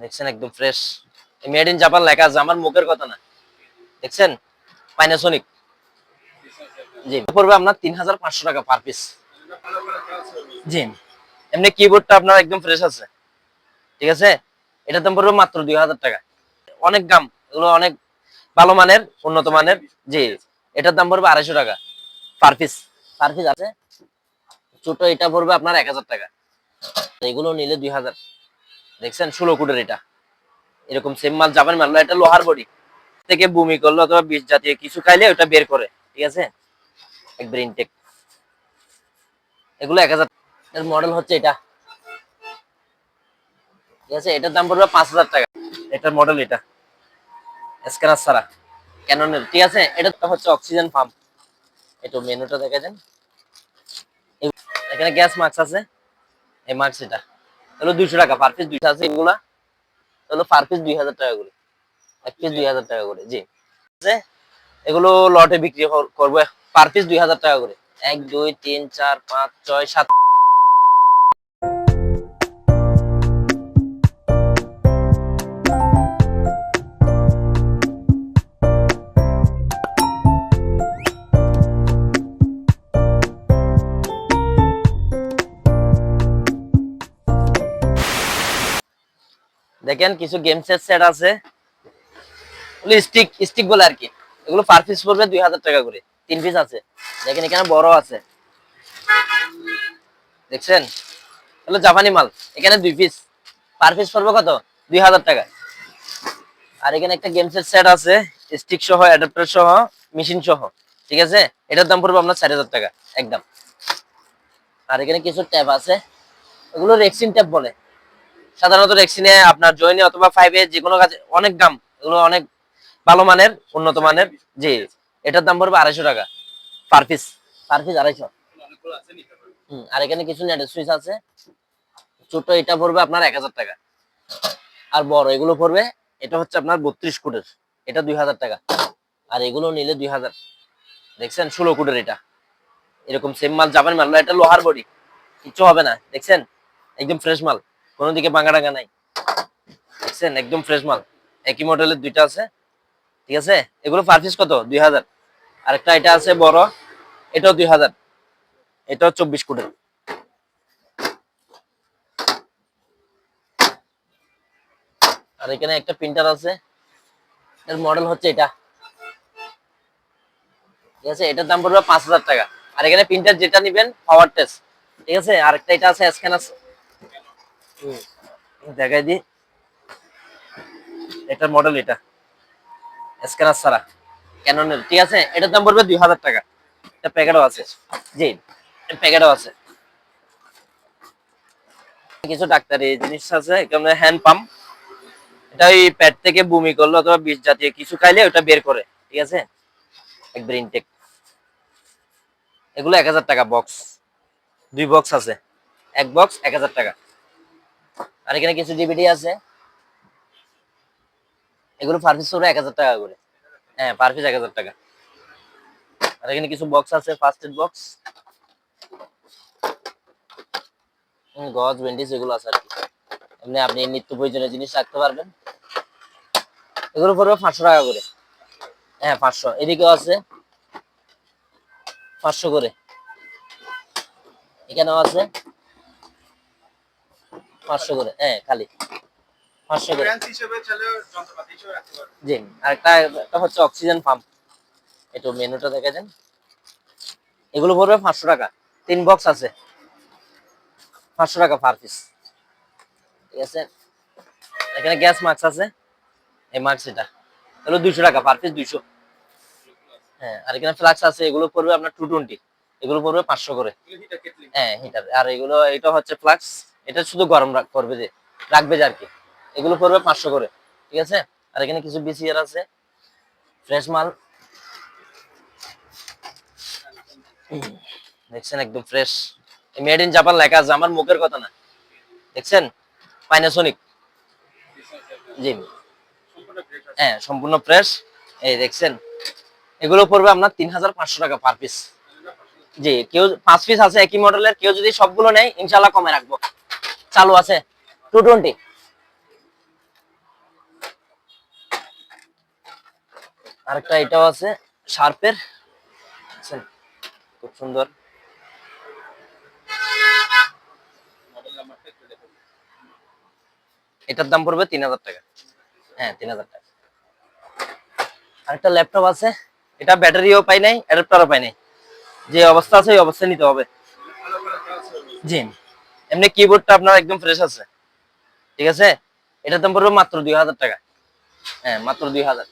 দেখছেন একদম fresh made in Japan লেখা আছে, আমার মুখের কথা না। দেখছেন? পাইনাসোনিক জি পড়বে আপনার তিন হাজার পাঁচশো টাকা পার পিস জি, এমনি কিবোর্ডটা আপনার একদম ফ্রেশ আছে। ঠিক আছে? এটার দাম পড়বে মাত্র দুই হাজার টাকা। অনেক দাম, এগুলো অনেক ভালো মানের, উন্নত মানের। জি, এটার দাম পড়বে আড়াইশো টাকা পার পিস পার পিস আছে। ছোট এটা পড়বে আপনার এক হাজার টাকা। এগুলো নিলে দুই হাজার। দেখছেন? ষোলো কুটের এটা। এরকম সেম মাল, জাপানি মাল এটা লোহার বডি। থেকে বমি করল অথবা বিষ জাতীয় কিছু খাইলে ওটা বের করে, ঠিক আছে? একবার ইনটেক এগুলো এক হাজার মডেল হচ্ছে এটা। ঠিক আছে? এটার দাম পড়বে পাঁচ হাজার টাকা। এটার মডেল এটা। স্ক্যানার ছাড়া। ক্যাননের ঠিক আছে? এটা হচ্ছে অক্সিজেন পাম্প একটু মেনুটা দেখে যান এখানে গ্যাস মাস্ক আছে। এই মাস্ক এটা। হলো দুইশো টাকা পার পিস দুইশো আছে এগুলা। হলো পার পিস দুই হাজার টাকা করে। এক পিস দুই হাজার টাকা করে, জি। এগুলো লটে বিক্রি করবে। পার পিস দুই হাজার টাকা করে। এক, দুই, তিন, চার, পাঁচ, ছয়, সাত দেখেন কিছু গেমসের সেট আছে। স্টিক স্টিক বলে আর কি। এগুলো পার পিস পড়বে দুই হাজার টাকা করে। তিন পিস আছে। দেখেন এখানে বড় আছে। দেখছেন? হলো জাপানি মাল। এখানে দুই পিস পার পিস পড়বে কত? দুই হাজার টাকা। আর এখানে একটা গেমসের সেট আছে। স্টিক সহ অ্যাডাপ্টার সহ মেশিন সহ। ঠিক আছে? এটার দাম পড়বে আপনার চার হাজার টাকা, একদম। আর এখানে কিছু ট্যাব আছে। এগুলো রেক্সিন ট্যাব বলে। সাধারণত রেক্সিনে আপনার জয়নি অথবা ফাইভে যে কোনো কাজে অনেক দাম, এগুলো অনেক ভালো মানের, উন্নত মানের, জি, এটার দাম পড়বে আড়াইশো টাকা পার পিস পার পিস আড়াইশো। আর এখানে কিছু সুইচ আছে ছোট এটা পড়বে আপনার এক হাজার টাকা। আর বড় এগুলো পড়বে, এটা হচ্ছে আপনার বত্রিশ কোটের, এটা দুই হাজার টাকা। আর এগুলো নিলে দুই হাজার। দেখছেন, ষোলো কোটের এটা। এরকম সেম মাল, জাপানি মাল এটা লোহার বডি। কিচ্ছু হবে না, দেখছেন? একদম ফ্রেশ মাল। কোনো দিকে ভাঙা টাঙ্গা নাই। দেখছেন একদম ফ্রেশ মাল। একই মডেলের দুইটা আছে। ঠিক আছে? এগুলো পার পিস কত? দুই হাজার। আরেকটা এটা আছে বড়। এটাও দুই হাজার। এটাও চব্বিশ কোটের আর এখানে একটা প্রিন্টার আছে। এর মডেল হচ্ছে এটা। ঠিক আছে? এটার দাম পড়বে পাঁচ হাজার টাকা। আর এখানে প্রিন্টার যেটা নিবেন পাওয়ার টেস্ট ঠিক আছে? আরেকটা এটা আছে স্ক্যান আছে হুম, দেখাই দি এটার মডেল এটা। স্ক্যানার ছাড়া। ক্যাননের ঠিক আছে? এটার দাম পড়বে দুই হাজার টাকা। এটা প্যাকেটও আছে। জি প্যাকেটও আছে। কিছু ডাক্তারি জিনিস আছে, এখানে হ্যান্ড পাম্প এটা ওই পেট থেকে বমি করল অথবা বিষ জাতীয় কিছু খাইলে ওটা বের করে, ঠিক আছে? একবার ইনটেক এগুলো এক হাজার টাকা বক্স দুই বক্স আছে। এক বক্স এক হাজার টাকা। আর এখানে কিছু ডিভিডি আছে। এগুলো পার পিস এক হাজার টাকা করে। হ্যাঁ পার পিস এক হাজার টাকা। আর এখানে কিছু বক্স আছে ফার্স্ট এড বক্স গজ বেন্ডিস এগুলো আছে আর কি। এমনি আপনি নিত্য প্রয়োজনীয় জিনিস রাখতে পারবেন। এগুলো পড়বে পাঁচশো টাকা করে। হ্যাঁ পাঁচশো। এদিকেও আছে। পাঁচশো করে। এখানেও আছে। পাঁচশো করে হ্যাঁ খালি। পাঁচশো করে। জি আরেকটা একটা হচ্ছে অক্সিজেন পাম্প একটু মেনুটা দেখে যান এগুলো পড়বে পাঁচশো টাকা। তিন বক্স আছে। পাঁচশো টাকা পার পিস ঠিক আছে? এখানে গ্যাস মাস্ক আছে। এই মাস্ক এটা। এগুলো দুইশো টাকা পার পিস দুইশো। হ্যাঁ আর এখানে ফ্লাক্স আছে। এগুলো পড়বে আপনার টু টোয়েন্টি এগুলো পড়বে পাঁচশো করে। হ্যাঁ হিটার আর এগুলো এটা হচ্ছে ফ্লাক্স এটা শুধু গরম করবে যে, রাখবে যে আর কি। এগুলো পড়বে পাঁচশো করে, ঠিক আছে? আর এখানে কিছু বিসিআর আছে। ফ্রেশ মাল। দেখছেন একদম ফ্রেশ। মেড ইন জাপান লেখা আছে, আমার মুখের কথা না। দেখছেন? পাইনাসোনিক জি। হ্যাঁ সম্পূর্ণ ফ্রেশ এই দেখছেন? এগুলো পড়বে আপনার তিন হাজার পাঁচশো টাকা পার পিস জি, কেউ পাঁচ পিস আছে একই মডেলের কেউ যদি সবগুলো নেয় ইনশাল্লাহ কমে রাখব। চালু আছে। টু টোয়েন্টি আরেকটা এটাও আছে, শার্পের। আচ্ছা, খুব সুন্দর। এটার দাম পড়বে তিন হাজার টাকা। হ্যাঁ তিন হাজার টাকা। আরেকটা ল্যাপটপ আছে, এটা ব্যাটারিও পাই নাই, অ্যাডাপ্টারও পাই নাই। যে অবস্থা আছে, ওই অবস্থা নিতে হবে। জি। এমনি কিবোর্ডটা আপনার একদম ফ্রেশ আছে। ঠিক আছে? এটার দাম পড়বে মাত্র দুই হাজার টাকা। হ্যাঁ মাত্র দুই হাজার।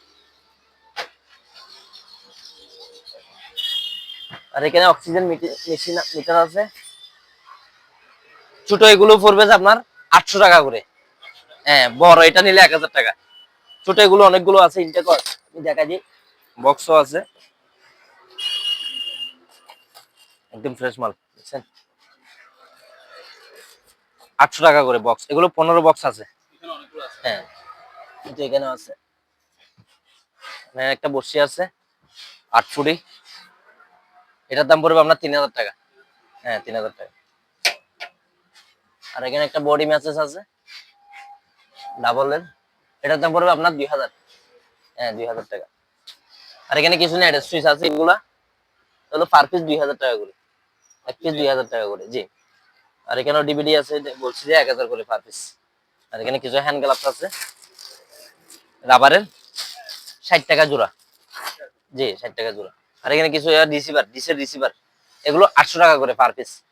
আর এখানে অক্সিজেন মেশিন মিটার আছে। ছোট এগুলো পড়বে যে আপনার আটশো টাকা করে। হ্যাঁ বড়, এটা নিলে এক হাজার টাকা। ছোট এগুলো অনেকগুলো আছে ইন্টেকর আমি দেখা দিই। বক্সও আছে। একদম ফ্রেশ মাল, বুঝছেন? আটশো টাকা করে বক্স এগুলো পনেরো বক্স আছে। হ্যাঁ। এখানে আছে। একটা বসি আছে আট ফুটি এটার দাম পড়বে আপনার তিন হাজার টাকা। হ্যাঁ তিন হাজার টাকা। আর এখানে একটা বডি ম্যাচেস আছে ডাবলের এটার দাম পড়বে আপনার দুই হাজার। হ্যাঁ দুই হাজার টাকা। আর এখানে কিছু নেই সুইচ আছে এগুলা। হলো পার পিস দুই হাজার টাকা করে। এক পিস দুই হাজার টাকা করে জি। আর এখানেও ডিভিডি আছে বলছি যে এক হাজার করে পার পিস আর এখানে কিছু হ্যান্ড গ্লাভস আছে। রাবারের ষাট টাকা জোড়া। জি, ষাট টাকা জোড়া। আর এখানে কিছু রিসিভার ডিসের রিসিভার এগুলো আটশো টাকা করে পার পিস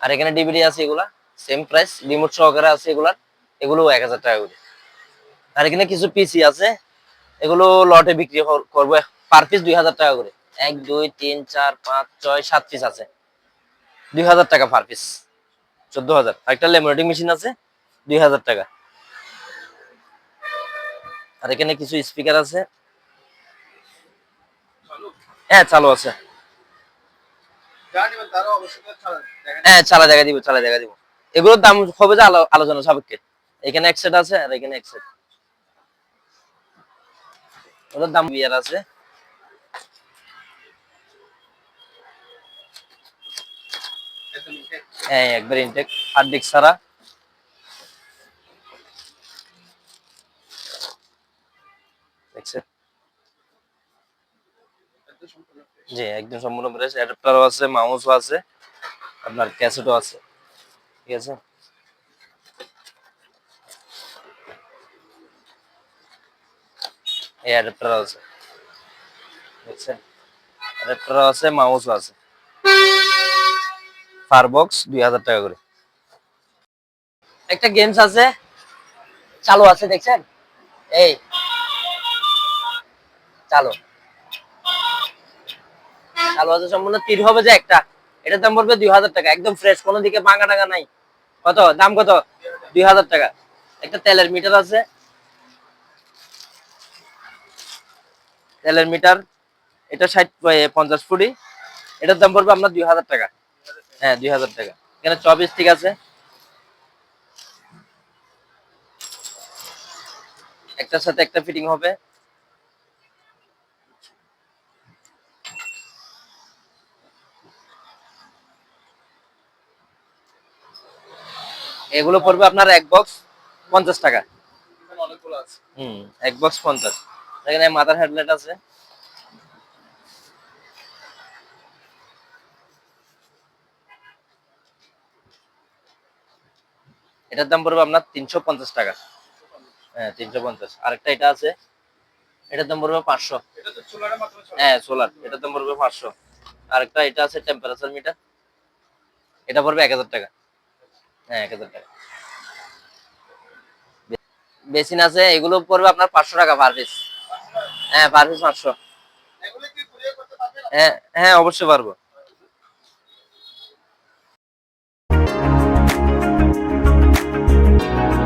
আর এখানে ডিভিডি আছে এগুলা সেম প্রাইস রিমোট সহকারে আছে এগুলার। এগুলো এক হাজার টাকা করে। আর এখানে কিছু পিসি আছে। এগুলো লটে বিক্রি কর- করব পার পিস দুই হাজার টাকা করে। এক, দুই, তিন, চার, পাঁচ, ছয়, সাত পিস আছে। দুই হাজার টাকা পার পিস চোদ্দ হাজার। একটা মেশিন আছে, দুই হাজার টাকা। আর এখানে কিছু স্পিকার আছে। হ্যাঁ চালু আছে। হ্যাঁ চালা দিব চালা দিব। এগুলোর দাম হবে যে আলোচনা সাপেক্ষে। এখানে এক সেট আছে আর এখানে এক সেট ওটার দাম বিয়ার আছে একদম ঠিক হ্যাঁ একবার ইনটেক হার্ড ডিস্ক ছাড়া দেখছেন একদম সম্পূর্ণ fresh। জি একদম সম্পূর্ণ ফ্রেশ অ্যাডাপ্টারও আছে মাউসও আছে, আপনার ক্যাসেটও আছে। ঠিক আছে? এই অ্যাডাপ্টার আছে। দেখছেন? অ্যাডাপ্টার আছে মাউসও আছে। ফায়ারবক্স দুই হাজার টাকা করে। একটা গেমস আছে, চালু আছে, দেখছেন? এই, চালু। চালু আছে সম্পূর্ণ, তীর হবে যে একটা। এটার দাম পড়বে দুই হাজার টাকা, একদম ফ্রেশ কোনো দিকে ভাঙা টাঙা নাই। কত? দাম কত? দুই হাজার টাকা। একটা তেলের মিটার আছে। তেলের মিটার এটা ষাট পঞ্চাশ ফুটি। এটার দাম পড়বে আপনার দুই হাজার টাকা। হ্যাঁ দুই হাজার টাকা। এখানে চব্বিশ ঠিক আছে। একটার সাথে একটা ফিটিং হবে। এগুলো পড়বে আপনার এক বক্স পঞ্চাশ টাকা। হুম এক বক্স পঞ্চাশ। এখানে মাথার হেডলাইট আছে। এটার দাম পড়বে আপনার তিনশো পঞ্চাশ টাকা। হ্যাঁ তিনশো পঞ্চাশ। আরেকটা এটা আছে এটার দাম পড়বে পাঁচশো। হ্যাঁ সোলার এটার দাম পড়বে পাঁচশো। আরেকটা এটা আছে টেম্পারেচার মিটার এটা পড়বে এক হাজার টাকা। হ্যাঁ এক হাজার টাকা। বেসিন আছে এগুলো পড়বে আপনার পাঁচশো টাকা পার পিস হ্যাঁ পার পিস পাঁচশো। হ্যাঁ হ্যাঁ অবশ্যই পারব।